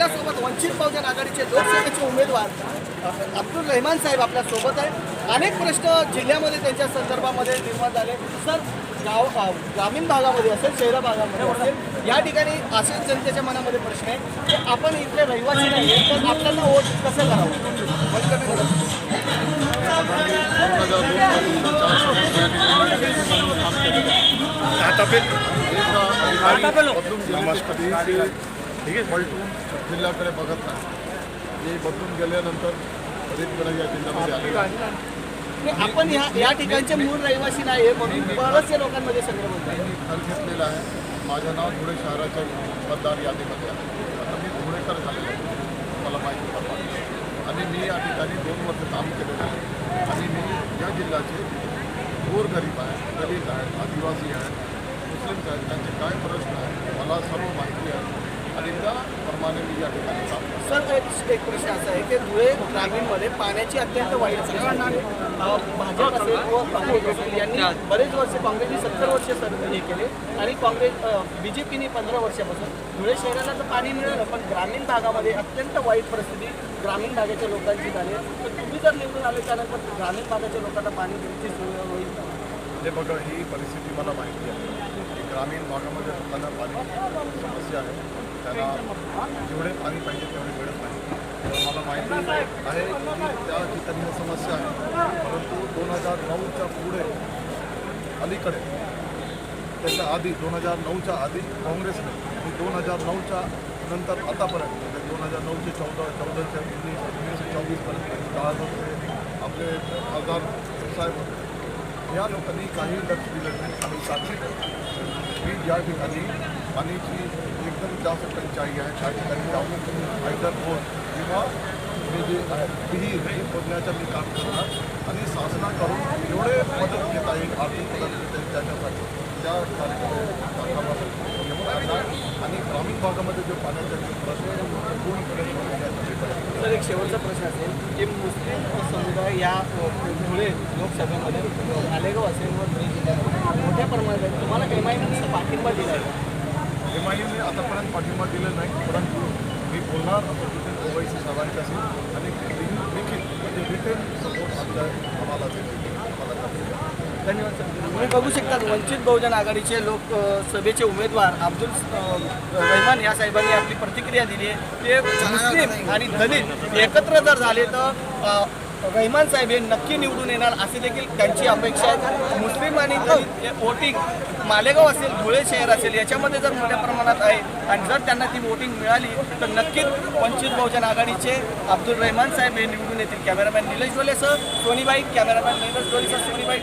आपल्यासोबत वंचित बहुजन आघाडीचे लोकसभेचे उमेदवार अब्दुल रहमान साहेब आपल्यासोबत आहे आहेत. अनेक प्रश्न जिल्ह्यामध्ये त्यांच्या संदर्भामध्ये निर्माण झाले. सर गाव ग्रामीण भागामध्ये असेल शहरा भागामध्ये असेल या ठिकाणी असे जनतेच्या मनामध्ये प्रश्न आहे की आपण इथले रहिवासी नाही तर आपल्याला वोट कसं करावं? नमस्कार करा. नमस्कार पलटून जिल्ह्याकडे बघत नाही. मी बदलून गेल्यानंतर बरेच या जिल्ह्यामध्ये आलेले आहे. आपण ह्या या ठिकाणचे मूळ रहिवासी नाही आहे म्हणून बरेचसे लोकांमध्ये संग्रह होत. आहे मी खर्च घेतलेला आहे. माझं नाव धुळे शहराच्या मतदार यादीमध्ये आहे. आता मी धुळेकर झालेलो आहे. मला माहिती पडला आणि मी या ठिकाणी दोन वर्ष काम केलेलं आहे. आणि मी या जिल्ह्याचे गोरगरीब आहे दलित आहेत आदिवासी आहेत मुस्लिम्स आहेत त्यांचे काय प्रश्न आहेत मला सर्व माहिती आहे. आणि त्याप्रमाणे मी या ठिकाणी सर एक एक प्रश्न असा आहे की धुळे ग्रामीणमध्ये पाण्याची अत्यंत वाईट परिस्थिती आहे. अ, भाजप असेल व काँग्रेस असेल यांनी बरेच वर्ष काँग्रेसने सत्तर वर्ष सर हे केले आणि काँग्रेस बी जे पीने पंधरा वर्षापासून धुळे शहराला तर पाणी मिळालं पण ग्रामीण भागामध्ये अत्यंत वाईट परिस्थिती ग्रामीण भागाच्या लोकांची झाली आहे. तर तुम्ही जर निवडून आले त्यानंतर ग्रामीण भागाच्या लोकांना पाणी द्यायची सोय होईल का? हे बघा ही परिस्थिती मला माहिती आहे की ग्रामीण भागामध्ये लोकांना पाणी समस्या आहे त्यांना जेवढे पाणी पाहिजे तेवढे मिळत नाही तर मला माहिती आहे की त्या ठिकाणी समस्या आहे परंतु दोन हजार नऊच्या पुढे अलीकडे त्याच्या आधी दोन हजार नऊच्या आधी काँग्रेसने आणि दोन हजार नऊच्या नंतर आतापर्यंत म्हणजे दोन हजार नऊचे चौदा चौदाच्या उन्नीस एकोणीसशे चोवीसपर्यंत काळामध्ये आपले खासदार साहेब होते या लोकांनी काही लक्ष दिलं नाही. आणि साक्षी मी ज्या ठिकाणी पाण्याची एकदम जास्त टंचाई आहे त्या ठिकाणी जाऊन आयदर बोट किंवा हे जे आहे विहीर ही खोदण्याचं मी काम करणार आणि शासनाकडून एवढे मदत घेता येईल आर्थिक मदत घेता येईल त्याच्यासाठी. त्या कार्यक्रमासाठी आणि ग्रामीण भागामध्ये जो पाण्याचा जो प्रश्न आहे, तो पूर्णपणे एक शेवटचा प्रश्न असेल की मुस्लिम समुदाय या मुळे लोकसभेमध्ये अ, मालेगाव असेल व धुळे जिल्ह्यात मोठ्या प्रमाणात तुम्हाला एम आय पाठिंबा दिला आहे एम आय एमने आतापर्यंत पाठिंबा दिला नाही परंतु मी बोलणार असं ओवैसी साहेबांच्याशी आणि देखील म्हणजे रिटेन सपोर्ट आमच्या आम्हाला धन्यवाद सर. तुम्ही बघू शकता वंचित बहुजन आघाडीचे लोक सभेचे उमेदवार अब्दुल रहमान या साहेबांनी आपली प्रतिक्रिया दिली आहे. ते मुस्लिम आणि दलित एकत्र जर झाले तर रहमान साहेब हे नक्की निवडून येणार असे देखील त्यांची अपेक्षा आहे. मुस्लिम आणि दलित हे वोटिंग मालेगाव असेल धुळे शहर असेल याच्यामध्ये जर मोठ्या प्रमाणात आहे आणि जर त्यांना ती वोटिंग मिळाली तर नक्कीच वंचित बहुजन आघाडीचे अब्दुल रहमान साहेब हे निवडून येतील. कॅमेरामॅन निलेश डोलेसह सोनीबाई कॅमेरामॅन निलेश डोलेसह सोनीबाई.